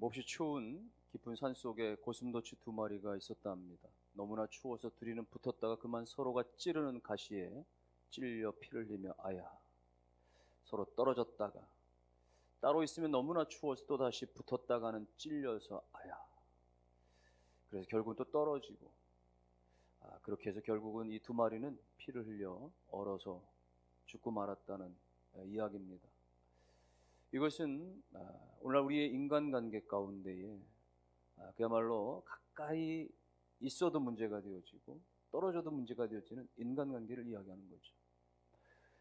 몹시 추운 깊은 산 속에 고슴도치 두 마리가 있었다 합니다. 너무나 추워서 둘이는 붙었다가 그만 서로가 찌르는 가시에 찔려 피를 흘리며 아야 서로 떨어졌다가 따로 있으면 너무나 추워서 또 다시 붙었다가는 찔려서 아야 그래서 결국은 또 떨어지고 아, 그렇게 해서 결국은 이 두 마리는 피를 흘려 얼어서 죽고 말았다는 아, 이야기입니다. 이것은 아, 오늘날 우리의 인간관계 가운데에 아, 그야말로 가까이 있어도 문제가 되어지고 떨어져도 문제가 되어지는 인간관계를 이야기하는 거죠.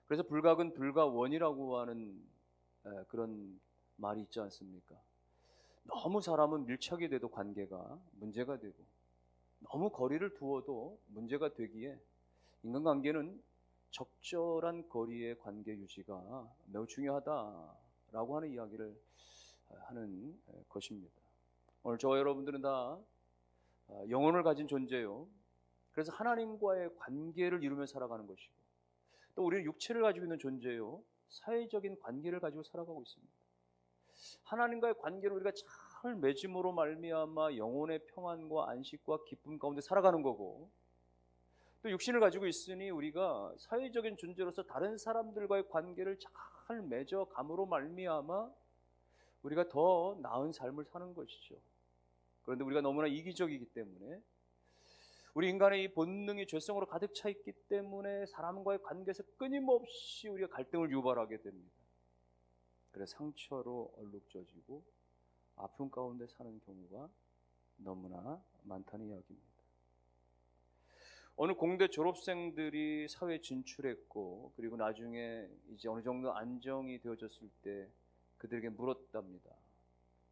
그래서 불각은 불가원이라고 하는 에, 그런 말이 있지 않습니까? 너무 사람은 밀착이 돼도 관계가 문제가 되고 너무 거리를 두어도 문제가 되기에 인간관계는 적절한 거리의 관계 유지가 매우 중요하다 라고 하는 이야기를 하는 것입니다. 오늘 저와 여러분들은 다 영혼을 가진 존재요. 그래서 하나님과의 관계를 이루며 살아가는 것이고 또 우리는 육체를 가지고 있는 존재요. 사회적인 관계를 가지고 살아가고 있습니다. 하나님과의 관계를 우리가 잘 맺음으로 말미암아 영혼의 평안과 안식과 기쁨 가운데 살아가는 거고 또 육신을 가지고 있으니 우리가 사회적인 존재로서 다른 사람들과의 관계를 잘 맺어 감으로 말미암아 우리가 더 나은 삶을 사는 것이죠. 그런데 우리가 너무나 이기적이기 때문에 우리 인간의 이 본능이 죄성으로 가득 차 있기 때문에 사람과의 관계에서 끊임없이 우리가 갈등을 유발하게 됩니다. 그래서 상처로 얼룩져지고 아픔 가운데 사는 경우가 너무나 많다는 이야기입니다. 어느 공대 졸업생들이 사회 진출했고 그리고 나중에 이제 어느 정도 안정이 되어졌을 때 그들에게 물었답니다.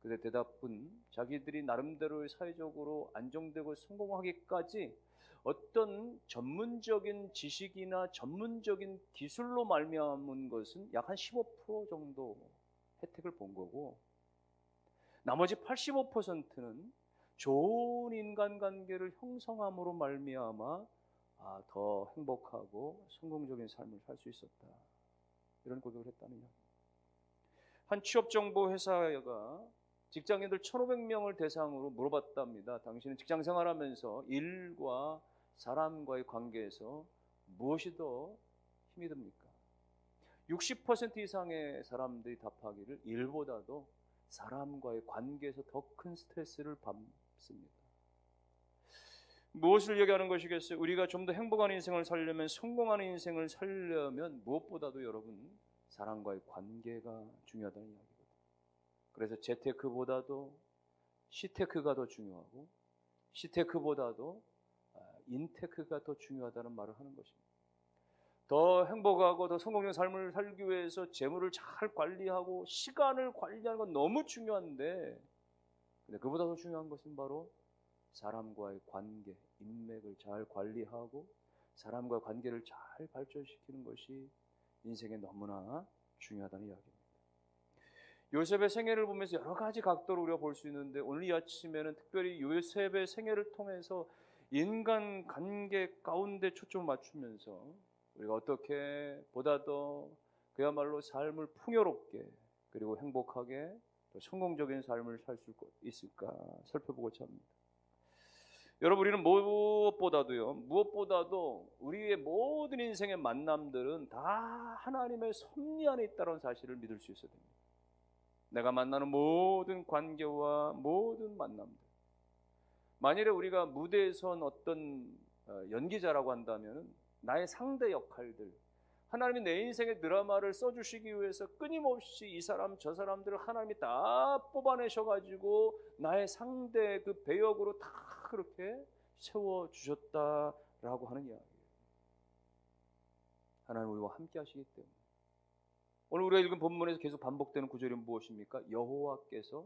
그때 대답은 자기들이 나름대로 사회적으로 안정되고 성공하기까지 어떤 전문적인 지식이나 전문적인 기술로 말미암은 것은 약 한 15% 정도 혜택을 본 거고 나머지 85%는 좋은 인간관계를 형성함으로 말미암아 아, 더 행복하고 성공적인 삶을 살 수 있었다. 이런 고백을 했다는 이야기. 한 취업 정보 회사가 직장인들 1,500명을 대상으로 물어봤답니다. 당신은 직장 생활하면서 일과 사람과의 관계에서 무엇이 더 힘이 듭니까? 60% 이상의 사람들이 답하기를 일보다도 사람과의 관계에서 더 큰 스트레스를 받습니다. 무엇을 얘기하는 것이겠어요? 우리가 좀 더 행복한 인생을 살려면 성공하는 인생을 살려면 무엇보다도 여러분 사람과의 관계가 중요하다는 이야기거든요. 그래서 재테크보다도 시테크가 더 중요하고 시테크보다도 아, 인테크가 더 중요하다는 말을 하는 것입니다. 더 행복하고 더 성공적인 삶을 살기 위해서 재물을 잘 관리하고 시간을 관리하는 건 너무 중요한데 근데 그보다 더 중요한 것은 바로 사람과의 관계, 인맥을 잘 관리하고 사람과 관계를 잘 발전시키는 것이 인생에 너무나 중요하다는 이야기입니다. 요셉의 생애를 보면서 여러 가지 각도로 우리가 볼 수 있는데 오늘 이 아침에는 특별히 요셉의 생애를 통해서 인간 관계 가운데 초점을 맞추면서 우리가 어떻게 보다 더 그야말로 삶을 풍요롭게 그리고 행복하게 또 성공적인 삶을 살 수 있을까 살펴보고자 합니다. 여러분 우리는 무엇보다도요 무엇보다도 우리의 모든 인생의 만남들은 다 하나님의 섭리 안에 있다는 사실을 믿을 수 있어야 됩니다. 내가 만나는 모든 관계와 모든 만남들. 만일에 우리가 무대에 선 어떤 어, 연기자라고 한다면 나의 상대 역할들, 하나님이 내 인생의 드라마를 써주시기 위해서 끊임없이 이 사람 저 사람들을 하나님이 다 뽑아내셔가지고 나의 상대 그 배역으로 다 그렇게 세워 주셨다라고 하는 이야기예요. 하나님 우리와 함께 하시기 때문에 오늘 우리가 읽은 본문에서 계속 반복되는 구절이 무엇입니까? 여호와께서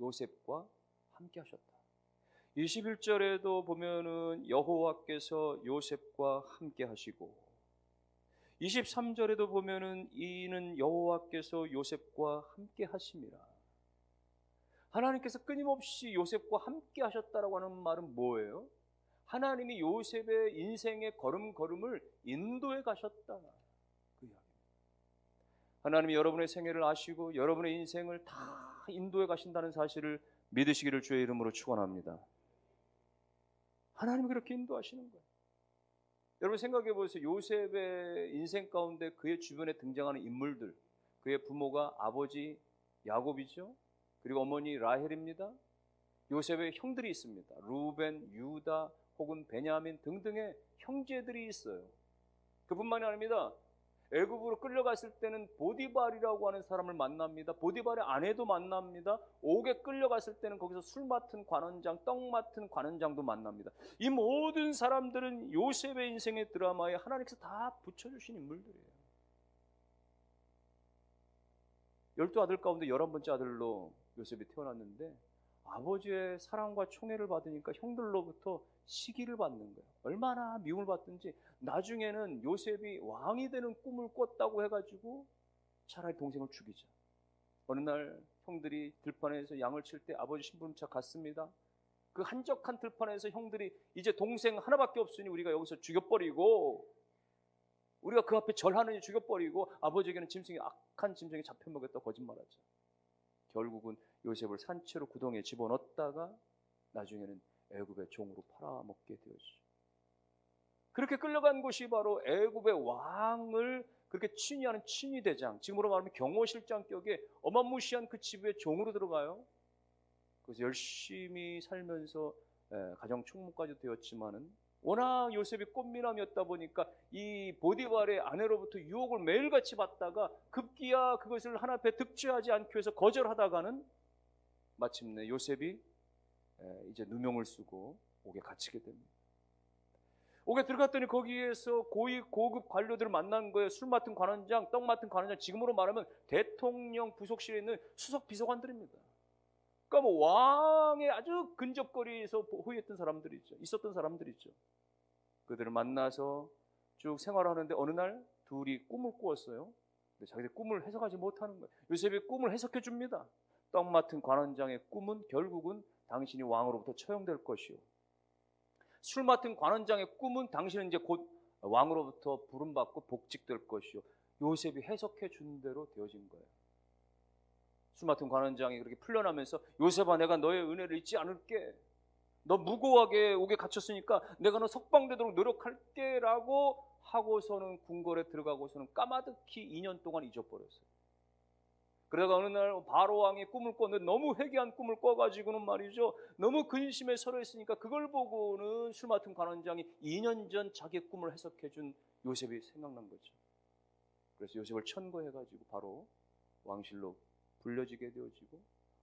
요셉과 함께 하셨다. 21절에도 보면은 여호와께서 요셉과 함께 하시고 23절에도 보면은 이는 여호와께서 요셉과 함께 하심이라. 하나님께서 끊임없이 요셉과 함께 하셨다라고 하는 말은 뭐예요? 하나님이 요셉의 인생의 걸음걸음을 인도해 가셨다. 그 이야기입니다. 하나님이 여러분의 생애를 아시고 여러분의 인생을 다 인도에 가신다는 사실을 믿으시기를 주의 이름으로 축원합니다. 하나님이 그렇게 인도하시는 거예요. 여러분 생각해 보세요. 요셉의 인생 가운데 그의 주변에 등장하는 인물들, 그의 부모가 아버지 야곱이죠. 그리고 어머니 라헬입니다. 요셉의 형들이 있습니다. 루벤, 유다, 혹은 베냐민 등등의 형제들이 있어요. 그뿐만이 아닙니다. 애굽으로 끌려갔을 때는 보디발이라고 하는 사람을 만납니다. 보디발의 아내도 만납니다. 옥에 끌려갔을 때는 거기서 술 맡은 관원장, 떡 맡은 관원장도 만납니다. 이 모든 사람들은 요셉의 인생의 드라마에 하나님께서 다 붙여주신 인물들이에요. 열두 아들 가운데 열한 번째 아들로 요셉이 태어났는데 아버지의 사랑과 총애를 받으니까 형들로부터 시기를 받는 거예요. 얼마나 미움을 받든지 나중에는 요셉이 왕이 되는 꿈을 꿨다고 해가지고 차라리 동생을 죽이자. 어느 날 형들이 들판에서 양을 칠 때 아버지 신부름차 갔습니다. 그 한적한 들판에서 형들이 이제 동생 하나밖에 없으니 우리가 여기서 죽여버리고 우리가 그 앞에 절하느니 죽여버리고 아버지에게는 짐승이 악한 짐승이 잡혀먹였다 거짓말하죠. 결국은 요셉을 산채로 구덩이에 집어넣었다가 나중에는 애굽의 종으로 팔아먹게 되었죠. 그렇게 끌려간 곳이 바로 애굽의 왕을 그렇게 친위하는 친위대장, 지금으로 말하면 경호실장격의 어마무시한 그 집의 종으로 들어가요. 그래서 열심히 살면서 가정 총무까지 되었지만은 워낙 요셉이 꽃미남이었다 보니까 이 보디발의 아내로부터 유혹을 매일같이 받다가 급기야 그것을 하나 앞에 득취하지 않기 위해서 거절하다가는 마침내 요셉이 이제 누명을 쓰고 옥에 갇히게 됩니다. 옥에 들어갔더니 거기에서 고위 고급 관료들을 만난 거예요. 술 맡은 관원장, 떡 맡은 관원장, 지금으로 말하면 대통령 부속실에 있는 수석 비서관들입니다. 그러니까 뭐 왕의 아주 근접거리에서 호위했던 사람들이죠. 있었던 사람들이죠. 그들을 만나서 쭉 생활하는데 어느 날 둘이 꿈을 꾸었어요. 근데 자기들 꿈을 해석하지 못하는 거예요. 요셉이 꿈을 해석해 줍니다. 떡 맡은 관원장의 꿈은 결국은 당신이 왕으로부터 처형될 것이요. 술 맡은 관원장의 꿈은 당신은 이제 곧 왕으로부터 부름받고 복직될 것이요. 요셉이 해석해 준 대로 되어진 거예요. 술 맡은 관원장이 그렇게 풀려나면서 요셉아 내가 너의 은혜를 잊지 않을게. 너 무고하게 옥에 갇혔으니까 내가 너 석방되도록 노력할게라고 하고서는 궁궐에 들어가고서는 까마득히 2년 동안 잊어버렸어요. 그러다가 어느 날 바로 왕이 꿈을 꿨는데 너무 회개한 꿈을 꿔가지고는 말이죠. 너무 근심에 서려 있으니까 그걸 보고는 술 맡은 관원장이 2년 전 자기의 꿈을 해석해준 요셉이 생각난 거죠. 그래서 요셉을 천거해가지고 바로 왕실로 불려지게 되어지고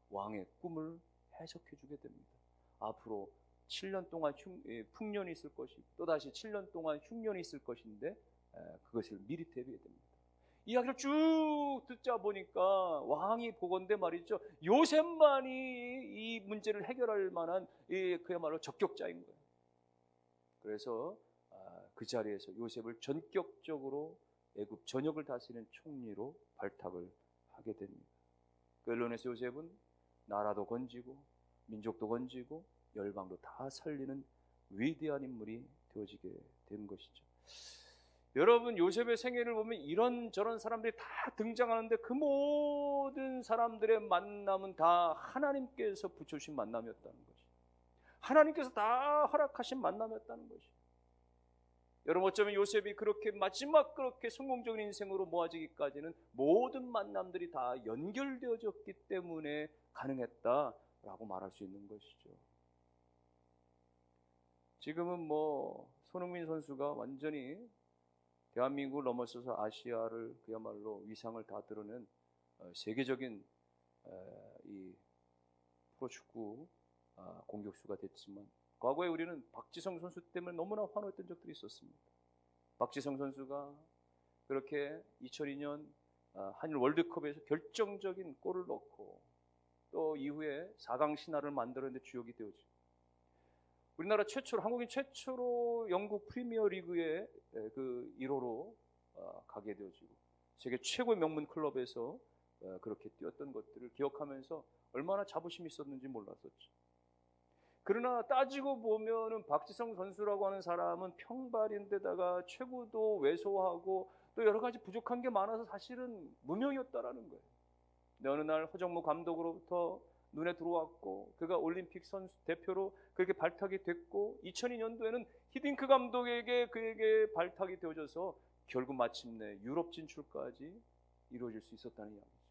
왕의 꿈을 해석해 주게 됩니다. 앞으로 7년 동안 흉, 풍년이 있을 것이 또다시 7년 동안 흉년이 있을 것인데 그것을 미리 대비해야 됩니다. 이야기를 쭉 듣자 보니까 왕이 보건대 말이죠. 요셉만이 이 문제를 해결할 만한 그야말로 적격자인 거예요. 그래서 아, 그 자리에서 요셉을 전격적으로 애굽 전역을 다스리는 총리로 발탁을 하게 됩니다. 그 언론에서 요셉은 나라도 건지고 민족도 건지고 열방도 다 살리는 위대한 인물이 되어지게 된 것이죠. 여러분 요셉의 생애를 보면 이런 저런 사람들이 다 등장하는데 그 모든 사람들의 만남은 다 하나님께서 붙여주신 만남이었다는 것이. 하나님께서 다 허락하신 만남이었다는 것이. 여러분 어쩌면 요셉이 그렇게 마지막 그렇게 성공적인 인생으로 모아지기까지는 모든 만남들이 다 연결되어졌기 때문에 가능했다라고 말할 수 있는 것이죠. 지금은 뭐 손흥민 선수가 완전히 대한민국을 넘어서서 아시아를 그야말로 위상을 다 드러낸 어, 세계적인 이 프로축구 아, 공격수가 됐지만 과거에 우리는 박지성 선수 때문에 너무나 환호했던 적들이 있었습니다. 박지성 선수가 그렇게 2002년 아, 한일 월드컵에서 결정적인 골을 넣고 또 이후에 4강 신화를 만들었는데 주역이 되어지고 우리나라 최초로 한국인 최초로 영국 프리미어 리그의 그 1호로 어, 가게 되어지고 세계 최고의 명문 클럽에서 어, 그렇게 뛰었던 것들을 기억하면서 얼마나 자부심이 있었는지 몰랐었죠. 그러나 따지고 보면은 박지성 선수라고 하는 사람은 평발인데다가 최고도 왜소하고 또 여러 가지 부족한 게 많아서 사실은 무명이었다라는 거예요. 어느 날 허정무 감독으로부터 눈에 들어왔고 그가 올림픽 선수 대표로 그렇게 발탁이 됐고 2002년도에는 히딩크 감독에게 그에게 발탁이 되어져서 결국 마침내 유럽 진출까지 이루어질 수 있었다는 이야기죠.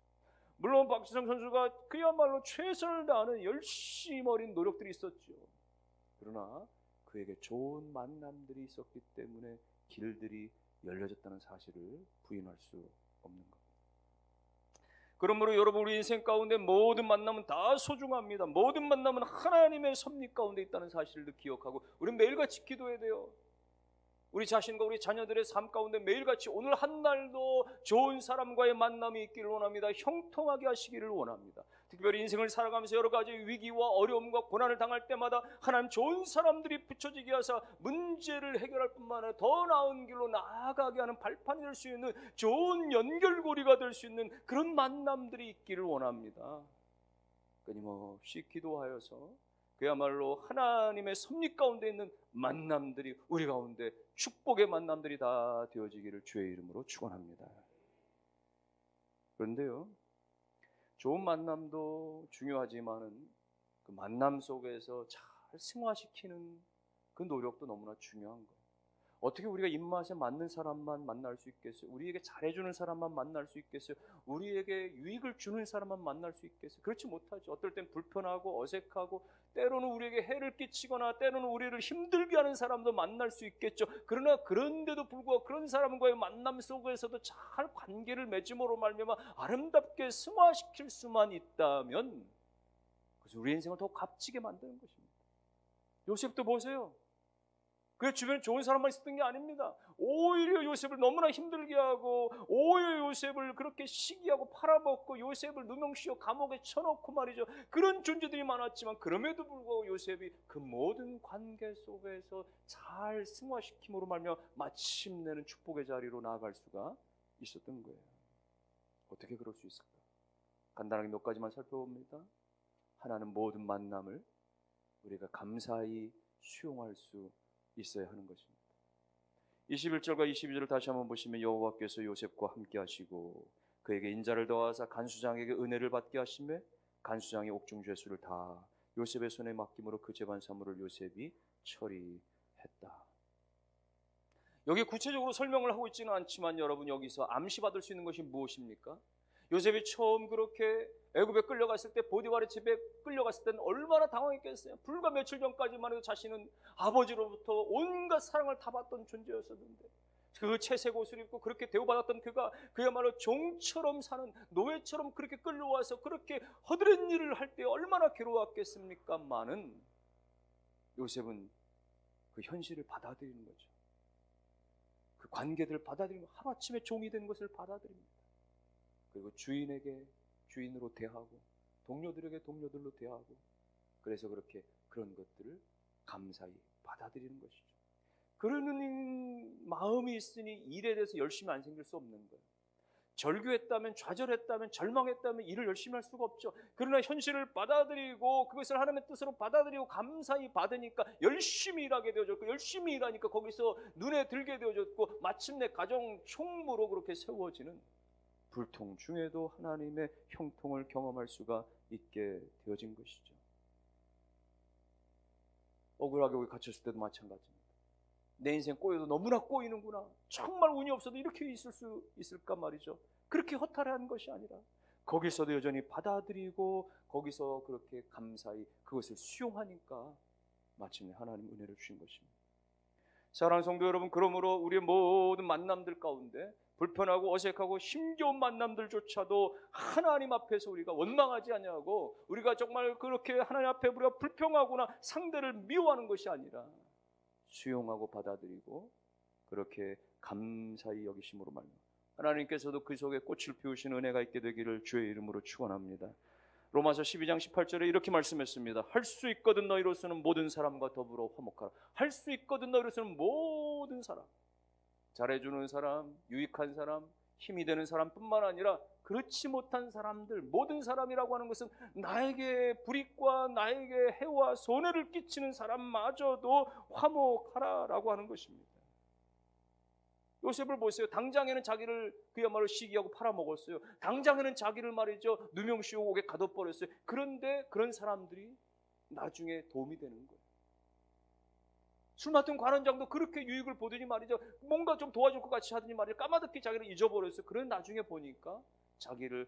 물론 박지성 선수가 그야말로 최선을 다하는 열심히 어린 노력들이 있었죠. 그러나 그에게 좋은 만남들이 있었기 때문에 길들이 열려졌다는 사실을 부인할 수 없는 것. 그러므로 여러분 우리 인생 가운데 모든 만남은 다 소중합니다. 모든 만남은 하나님의 섭리 가운데 있다는 사실을 기억하고 우리는 매일같이 기도해야 돼요. 우리 자신과 우리 자녀들의 삶 가운데 매일같이 오늘 한 날도 좋은 사람과의 만남이 있기를 원합니다. 형통하게 하시기를 원합니다. 특별히 인생을 살아가면서 여러 가지 위기와 어려움과 고난을 당할 때마다 하나님 좋은 사람들이 붙여지게 하사 문제를 해결할 뿐만 아니라 더 나은 길로 나아가게 하는 발판이 될 수 있는 좋은 연결고리가 될 수 있는 그런 만남들이 있기를 원합니다. 끊임없이 기도하여서 그야말로 하나님의 섭리 가운데 있는 만남들이 우리 가운데 축복의 만남들이 다 되어지기를 주의 이름으로 축원합니다. 그런데요. 좋은 만남도 중요하지만은 그 만남 속에서 잘 승화시키는 그 노력도 너무나 중요한 거예요. 어떻게 우리가 입맛에 맞는 사람만 만날 수 있겠어요? 우리에게 잘해주는 사람만 만날 수 있겠어요? 우리에게 유익을 주는 사람만 만날 수 있겠어요? 그렇지 못하죠. 어떨 땐 불편하고 어색하고 때로는 우리에게 해를 끼치거나 때로는 우리를 힘들게 하는 사람도 만날 수 있겠죠. 그러나 그런데도 불구하고 그런 사람과의 만남 속에서도 잘 관계를 맺음으로 말미암아 아름답게 승화시킬 수만 있다면 그래서 우리 인생을 더 값지게 만드는 것입니다. 요셉도 보세요. 그 주변에 좋은 사람만 있었던 게 아닙니다. 오히려 요셉을 너무나 힘들게 하고 오히려 요셉을 그렇게 시기하고 팔아먹고 요셉을 누명씌워 감옥에 쳐놓고 말이죠. 그런 존재들이 많았지만 그럼에도 불구하고 요셉이 그 모든 관계 속에서 잘 승화시킴으로 말며 마침내는 축복의 자리로 나아갈 수가 있었던 거예요. 어떻게 그럴 수 있을까? 간단하게 몇 가지만 살펴봅니다. 하나는 모든 만남을 우리가 감사히 수용할 수 있어야 하는 것입니다. 21절과 22절을 다시 한번 보시면 여호와께서 요셉과 함께 하시고 그에게 인자를 더하사 간수장에게 은혜를 받게 하심에 간수장의 옥중 죄수를 다 요셉의 손에 맡김으로 그 재반 사물을 요셉이 처리했다. 여기 구체적으로 설명을 하고 있지는 않지만 여러분 여기서 암시받을 수 있는 것이 무엇입니까? 요셉이 처음 그렇게 애굽에 끌려갔을 때 보디발의 집에 끌려갔을 때는 얼마나 당황했겠어요. 불과 며칠 전까지만 해도 자신은 아버지로부터 온갖 사랑을 다 받던 존재였었는데 그 채색 옷을 입고 그렇게 대우받았던 그가 그야말로 종처럼 사는 노예처럼 그렇게 끌려와서 그렇게 허드렛 일을 할 때 얼마나 괴로웠겠습니까? 많은 요셉은 그 현실을 받아들이는 거죠. 그 관계들을 받아들이고 하루아침에 종이 된 것을 받아들입니다. 그리고 주인에게 주인으로 대하고 동료들에게 동료들로 대하고 그래서 그렇게 그런 것들을 감사히 받아들이는 것이죠. 그러는 마음이 있으니 일에 대해서 열심히 안 생길 수 없는 거예요. 절규했다면 좌절했다면 절망했다면 일을 열심히 할 수가 없죠. 그러나 현실을 받아들이고 그것을 하나님의 뜻으로 받아들이고 감사히 받으니까 열심히 일하게 되어졌고 열심히 일하니까 거기서 눈에 들게 되어졌고 마침내 가정 총무로 그렇게 세워지는 불통 중에도 하나님의 형통을 경험할 수가 있게 되어진 것이죠. 억울하게 여기 갇혔을 때도 마찬가지입니다. 내 인생 꼬여도 너무나 꼬이는구나. 정말 운이 없어도 이렇게 있을 수 있을까 말이죠. 그렇게 허탈한 것이 아니라 거기서도 여전히 받아들이고 거기서 그렇게 감사히 그것을 수용하니까 마침내 하나님 은혜를 주신 것입니다. 사랑하는 성도 여러분, 그러므로 우리의 모든 만남들 가운데 불편하고 어색하고 힘겨운 만남들조차도 하나님 앞에서 우리가 원망하지 아니하고 우리가 정말 그렇게 하나님 앞에 우리가 불평하거나 상대를 미워하는 것이 아니라 수용하고 받아들이고 그렇게 감사히 여기심으로 말미 하나님께서도 그 속에 꽃을 피우신 은혜가 있게 되기를 주의 이름으로 축원합니다. 로마서 12장 18절에 이렇게 말씀했습니다. 할 수 있거든 너희로서는 모든 사람과 더불어 화목하라. 할 수 있거든 너희로서는 모든 사람. 잘해주는 사람, 유익한 사람, 힘이 되는 사람뿐만 아니라 그렇지 못한 사람들, 모든 사람이라고 하는 것은 나에게 불이익과 나에게 해와 손해를 끼치는 사람마저도 화목하라라고 하는 것입니다. 요셉을 보세요. 당장에는 자기를 그야말로 시기하고 팔아먹었어요. 당장에는 자기를 말이죠. 누명씌우고 옥에 가둬버렸어요. 그런데 그런 사람들이 나중에 도움이 되는 거예요. 술 맡은 관원장도 그렇게 유익을 보더니 말이죠. 뭔가 좀 도와줄 것 같이 하더니 말이죠. 까마득히 자기를 잊어버렸어요. 그런 나중에 보니까 자기를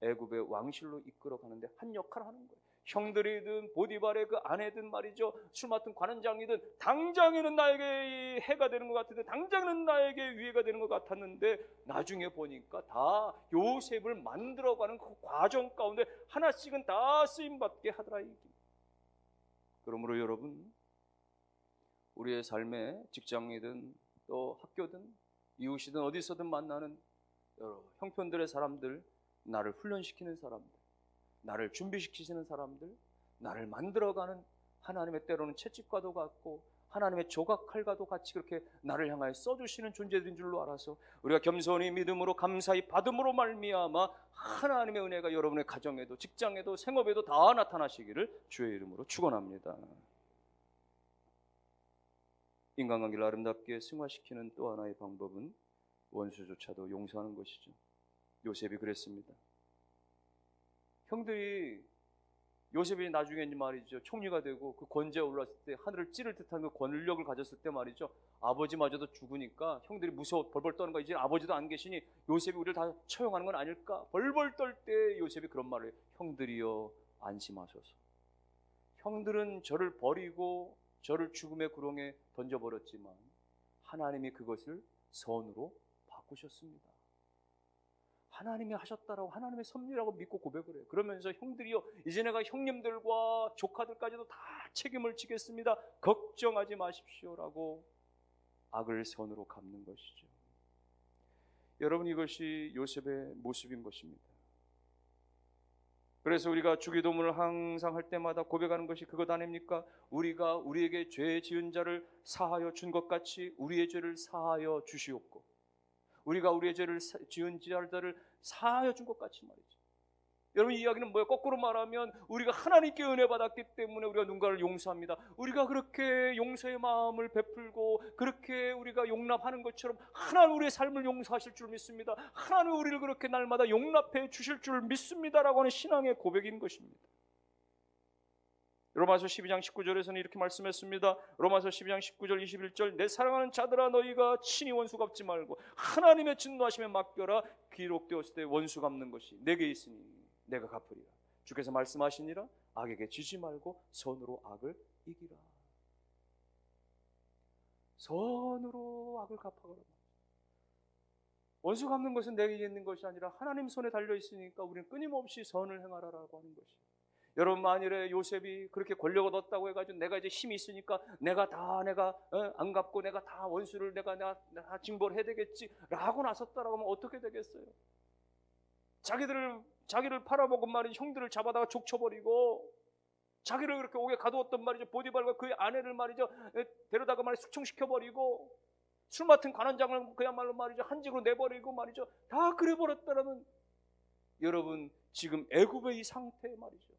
애굽의 왕실로 이끌어 가는데 한 역할을 하는 거예요. 형들이든 보디발의 그 아내든 말이죠. 술 맡은 관원장이든 당장에는 나에게 해가 되는 것 같은데 당장에는 나에게 위해가 되는 것 같았는데 나중에 보니까 다 요셉을 만들어가는 그 과정 가운데 하나씩은 다 쓰임 받게 하더라 이기. 그러므로 여러분 우리의 삶에 직장이든 또 학교든 이웃이든 어디서든 만나는 여러 형편들의 사람들 나를 훈련시키는 사람들 나를 준비시키시는 사람들, 나를 만들어가는 하나님의 때로는 채찍과도 같고 하나님의 조각칼과도 같이 그렇게 나를 향하여 써주시는 존재들인 줄로 알아서 우리가 겸손히 믿음으로 감사히 받음으로 말미암아 하나님의 은혜가 여러분의 가정에도 직장에도 생업에도 다 나타나시기를 주의 이름으로 축원합니다. 인간관계를 아름답게 승화시키는 또 하나의 방법은 원수조차도 용서하는 것이죠. 요셉이 그랬습니다. 형들이 요셉이 나중에 말이죠. 총리가 되고 그 권제에 올랐을 때 하늘을 찌를 듯한 그 권력을 가졌을 때 말이죠. 아버지마저도 죽으니까 형들이 무서워 벌벌 떠는 거 이제 아버지도 안 계시니 요셉이 우리를 다 처형하는 건 아닐까? 벌벌 떨 때 요셉이 그런 말을 해요 형들이여 안심하소서. 형들은 저를 버리고 저를 죽음의 구렁에 던져버렸지만 하나님이 그것을 선으로 바꾸셨습니다 하나님이 하셨다라고 하나님의 섭리라고 믿고 고백을 해요. 그러면서 형들이요 이제 내가 형님들과 조카들까지도 다 책임을 지겠습니다. 걱정하지 마십시오라고 악을 선으로 갚는 것이죠. 여러분 이것이 요셉의 모습인 것입니다. 그래서 우리가 주기도문을 항상 할 때마다 고백하는 것이 그것 아닙니까? 우리가 우리에게 죄 지은 자를 사하여 준 것 같이 우리의 죄를 사하여 주시옵고 우리가 우리의 죄를 지은 자들을 사하여 준 것 같이 말이죠. 여러분 이 이야기는 뭐예요? 거꾸로 말하면 우리가 하나님께 은혜 받았기 때문에 우리가 누군가를 용서합니다. 우리가 그렇게 용서의 마음을 베풀고 그렇게 우리가 용납하는 것처럼 하나님 우리의 삶을 용서하실 줄 믿습니다. 하나님 우리를 그렇게 날마다 용납해 주실 줄 믿습니다라고 하는 신앙의 고백인 것입니다. 로마서 12장 19절에서는 이렇게 말씀했습니다. 로마서 12장 19절 21절 내 사랑하는 자들아 너희가 친히 원수 갚지 말고 하나님의 진노하심에 맡겨라 기록되었을 때 원수 갚는 것이 내게 있으니 내가 갚으리라. 주께서 말씀하시니라 악에게 지지 말고 선으로 악을 이기라. 선으로 악을 갚아가라. 원수 갚는 것은 내게 있는 것이 아니라 하나님 손에 달려 있으니까 우리는 끊임없이 선을 행하라라고 하는 것이. 여러분 만일에 요셉이 그렇게 권력을 얻었다고 해가지고 내가 이제 힘이 있으니까 내가 다 내가 어, 안 갚고 내가 다 원수를 내가 내가 다 징벌 해야 되겠지라고 나섰다라고 하면 어떻게 되겠어요? 자기들을 자기를 팔아먹은 말이 형들을 잡아다가 족쳐버리고 자기를 그렇게 옥에 가두었던 말이죠. 보디발과 그의 아내를 말이죠. 데려다가 말이 숙청시켜버리고 술 맡은 관원장을 그야말로 말이죠. 한직으로 내버리고 말이죠. 다 그래버렸다라면 여러분 지금 애굽의 이 상태 말이죠.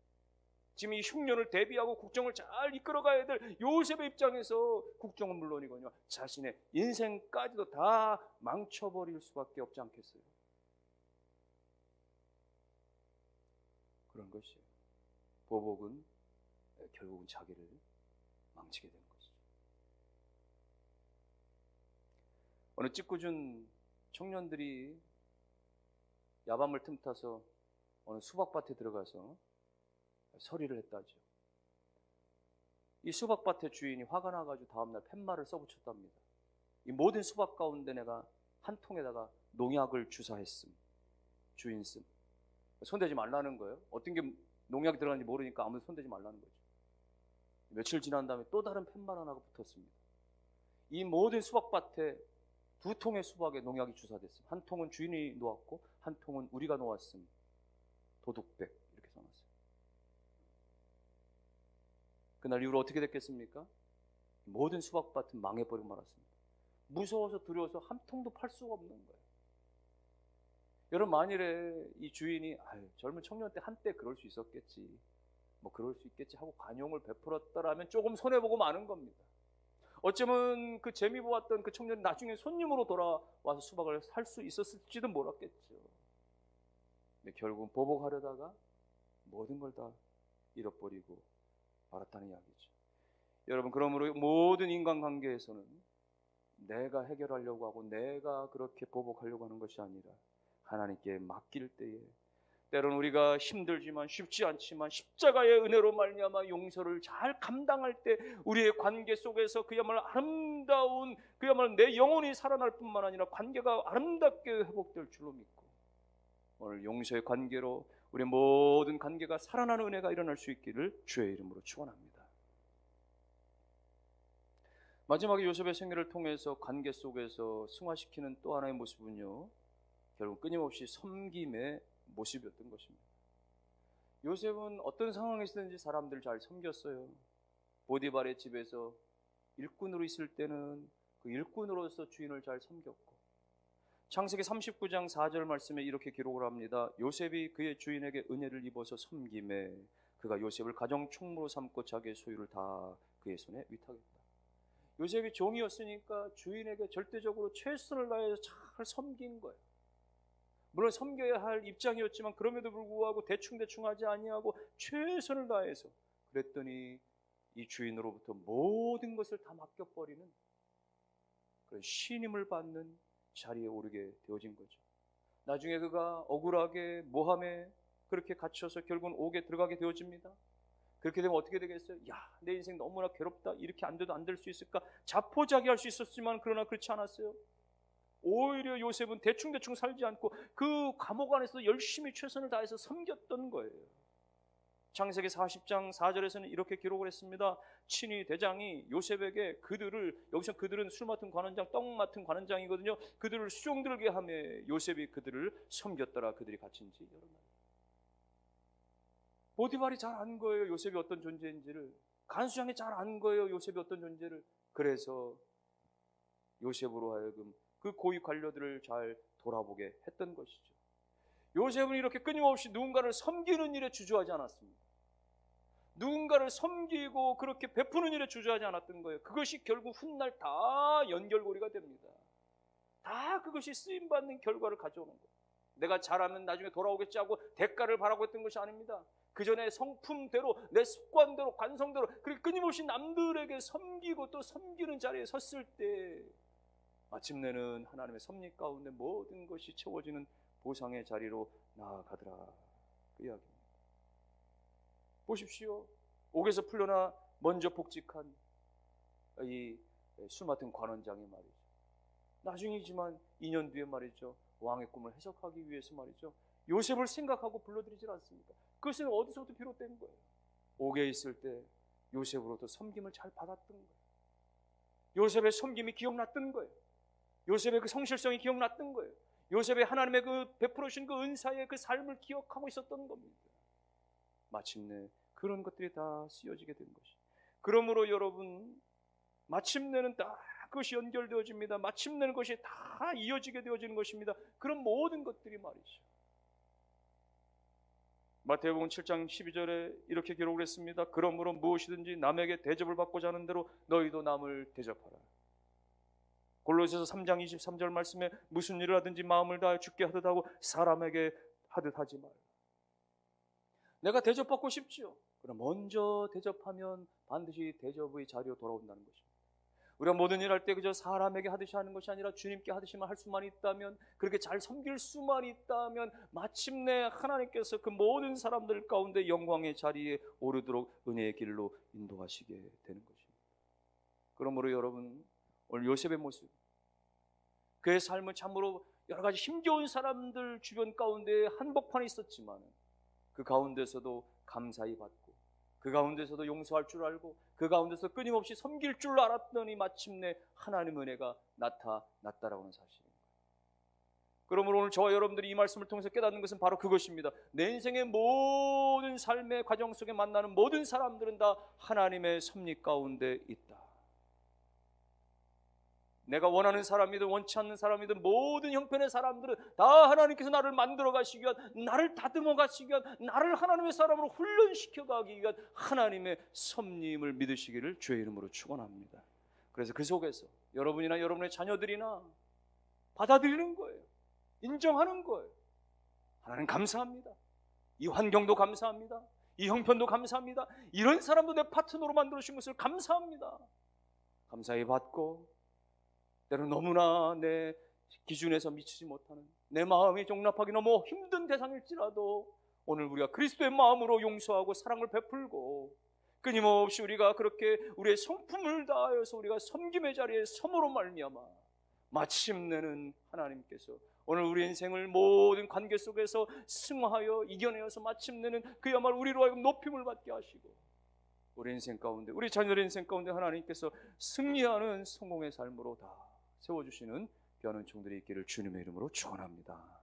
지금 이 흉년을 대비하고 국정을 잘 이끌어가야 될 요셉의 입장에서 국정은 물론이거든요. 자신의 인생까지도 다 망쳐버릴 수밖에 없지 않겠어요. 그런 것이에요. 보복은 결국은 자기를 망치게 되는 것이죠. 어느 찌꾸준 청년들이 야밤을 틈타서 어느 수박밭에 들어가서 서리를 했다죠. 이 수박밭의 주인이 화가 나가지고 다음날 팻말을 써붙였답니다. 이 모든 수박 가운데 내가 한 통에다가 농약을 주사했음. 주인 씀. 손대지 말라는 거예요. 어떤 게 농약이 들어가는지 모르니까 아무도 손대지 말라는 거죠. 며칠 지난 다음에 또 다른 팻말 하나가 붙었습니다. 이 모든 수박밭에 두 통의 수박에 농약이 주사됐음. 한 통은 주인이 놓았고 한 통은 우리가 놓았음. 도둑백. 그날 이후로 어떻게 됐겠습니까? 모든 수박밭은 망해버리고 말았습니다. 무서워서 두려워서 한 통도 팔 수가 없는 거예요. 여러분 만일에 이 주인이 아유, 젊은 청년 때 한때 그럴 수 있었겠지 뭐 그럴 수 있겠지 하고 관용을 베풀었더라면 조금 손해 보고 마는 겁니다. 어쩌면 그 재미 보았던 그 청년이 나중에 손님으로 돌아와서 수박을 살 수 있었을지도 몰랐겠죠. 근데 결국은 보복하려다가 모든 걸 다 잃어버리고 말았다는 이야기죠. 여러분 그러므로 모든 인간관계에서는 내가 해결하려고 하고 내가 그렇게 보복하려고 하는 것이 아니라 하나님께 맡길 때에 때로는 우리가 힘들지만 쉽지 않지만 십자가의 은혜로 말미암아 용서를 잘 감당할 때 우리의 관계 속에서 그야말로 아름다운 그야말로 내 영혼이 살아날 뿐만 아니라 관계가 아름답게 회복될 줄로 믿고 오늘 용서의 관계로 우리 모든 관계가 살아나는 은혜가 일어날 수 있기를 주의 이름으로 축원합니다. 마지막에 요셉의 생애를 통해서 관계 속에서 승화시키는 또 하나의 모습은요. 결국 끊임없이 섬김의 모습이었던 것입니다. 요셉은 어떤 상황에서든지 사람들을 잘 섬겼어요. 보디발의 집에서 일꾼으로 있을 때는 그 일꾼으로서 주인을 잘 섬겼고 창세기 39장 4절 말씀에 이렇게 기록을 합니다. 요셉이 그의 주인에게 은혜를 입어서 섬김에 그가 요셉을 가정 총무로 삼고 자기의 소유를 다 그의 손에 위탁했다. 요셉이 종이었으니까 주인에게 절대적으로 최선을 다해서 잘 섬긴 거예요. 물론 섬겨야 할 입장이었지만 그럼에도 불구하고 대충대충 하지 아니하고 최선을 다해서 그랬더니 이 주인으로부터 모든 것을 다 맡겨버리는 그런 신임을 받는 자리에 오르게 되어진 거죠. 나중에 그가 억울하게 모함에 그렇게 갇혀서 결국은 옥에 들어가게 되어집니다. 그렇게 되면 어떻게 되겠어요? 야, 내 인생 너무나 괴롭다. 이렇게 안 돼도 안 될 수 있을까? 자포자기할 수 있었지만 그러나 그렇지 않았어요. 오히려 요셉은 대충대충 살지 않고 그 감옥 안에서 열심히 최선을 다해서 섬겼던 거예요. 창세기 40장 4절에서는 이렇게 기록을 했습니다. 친위 대장이 요셉에게 그들을 여기서 그들은 술 맡은 관원장, 떡 맡은 관원장이거든요. 그들을 수종 들게 하며 요셉이 그들을 섬겼더라. 그들이 갇힌 지 여러 날. 보디발이 잘 안 거예요. 요셉이 어떤 존재인지를. 간수장이 잘 안 거예요. 요셉이 어떤 존재를. 그래서 요셉으로 하여금 그 고위 관료들을 잘 돌아보게 했던 것이죠. 요셉은 이렇게 끊임없이 누군가를 섬기는 일에 주저하지 않았습니다. 누군가를 섬기고 그렇게 베푸는 일에 주저하지 않았던 거예요. 그것이 결국 훗날 다 연결고리가 됩니다. 다 그것이 쓰임받는 결과를 가져오는 거예요. 내가 잘하면 나중에 돌아오겠지 하고 대가를 바라고 했던 것이 아닙니다. 그 전에 성품대로 내 습관대로 관성대로 그렇게 끊임없이 남들에게 섬기고 또 섬기는 자리에 섰을 때 마침내는 하나님의 섭리 가운데 모든 것이 채워지는 보상의 자리로 나아가더라 그 이야기입니다. 보십시오. 옥에서 풀려나 먼저 복직한 이 술 맡은 관원장이 말이죠. 나중이지만 2년 뒤에 말이죠. 왕의 꿈을 해석하기 위해서 말이죠. 요셉을 생각하고 불러들이질 않습니다. 그것은 어디서부터 비롯된 거예요? 옥에 있을 때 요셉으로부터 섬김을 잘 받았던 거예요. 요셉의 섬김이 기억났던 거예요. 요셉의 그 성실성이 기억났던 거예요. 요셉의 하나님의 그 베풀어 주신 그 은사의 그 삶을 기억하고 있었던 겁니다. 마침내 그런 것들이 다 쓰여지게 된 것이. 그러므로 여러분 마침내는 다 그것이 연결되어집니다. 마침내는 것이 다 이어지게 되어지는 것입니다. 그런 모든 것들이 말이죠. 마태복음 7장 12절에 이렇게 기록을 했습니다. 그러므로 무엇이든지 남에게 대접을 받고자 하는 대로 너희도 남을 대접하라. 골로새서 3장 23절 말씀에 무슨 일을 하든지 마음을 다해 죽게 하듯 하고 사람에게 하듯 하지 말라. 내가 대접받고 싶지요. 그럼 먼저 대접하면 반드시 대접의 자리로 돌아온다는 것입니다. 우리가 모든 일 할 때 그저 사람에게 하듯이 하는 것이 아니라 주님께 하듯이만 할 수만 있다면 그렇게 잘 섬길 수만 있다면 마침내 하나님께서 그 모든 사람들 가운데 영광의 자리에 오르도록 은혜의 길로 인도하시게 되는 것입니다. 그러므로 여러분 오늘 요셉의 모습 그의 삶은 참으로 여러 가지 힘겨운 사람들 주변 가운데 한복판에 있었지만 그 가운데서도 감사히 받고 그 가운데서도 용서할 줄 알고 그 가운데서 끊임없이 섬길 줄 알았더니 마침내 하나님 은혜가 나타났다라는 사실입니다. 그러므로 오늘 저와 여러분들이 이 말씀을 통해서 깨닫는 것은 바로 그것입니다. 내 인생의 모든 삶의 과정 속에 만나는 모든 사람들은 다 하나님의 섭리 가운데 있다. 내가 원하는 사람이든 원치 않는 사람이든 모든 형편의 사람들은 다 하나님께서 나를 만들어 가시기 위한 나를 다듬어 가시기 위한 나를 하나님의 사람으로 훈련시켜 가기 위한 하나님의 섭리임을 믿으시기를 주의 이름으로 축원합니다. 그래서 그 속에서 여러분이나 여러분의 자녀들이나 받아들이는 거예요. 인정하는 거예요. 하나님 감사합니다. 이 환경도 감사합니다. 이 형편도 감사합니다. 이런 사람도 내 파트너로 만들어 주신 것을 감사합니다. 감사히 받고 때로 너무나 내 기준에서 미치지 못하는 내 마음이 용납하기 너무 힘든 대상일지라도 오늘 우리가 그리스도의 마음으로 용서하고 사랑을 베풀고 끊임없이 우리가 그렇게 우리의 성품을 다하여서 우리가 섬김의 자리에 섬으로 말미암아 마침내는 하나님께서 오늘 우리 인생을 모든 관계 속에서 승화하여 이겨내어서 마침내는 그야말로 우리로 하여금 높임을 받게 하시고 우리 인생 가운데 우리 자녀들 인생 가운데 하나님께서 승리하는 성공의 삶으로 다 세워주시는 귀한 은총들이 있기를 주님의 이름으로 축원합니다.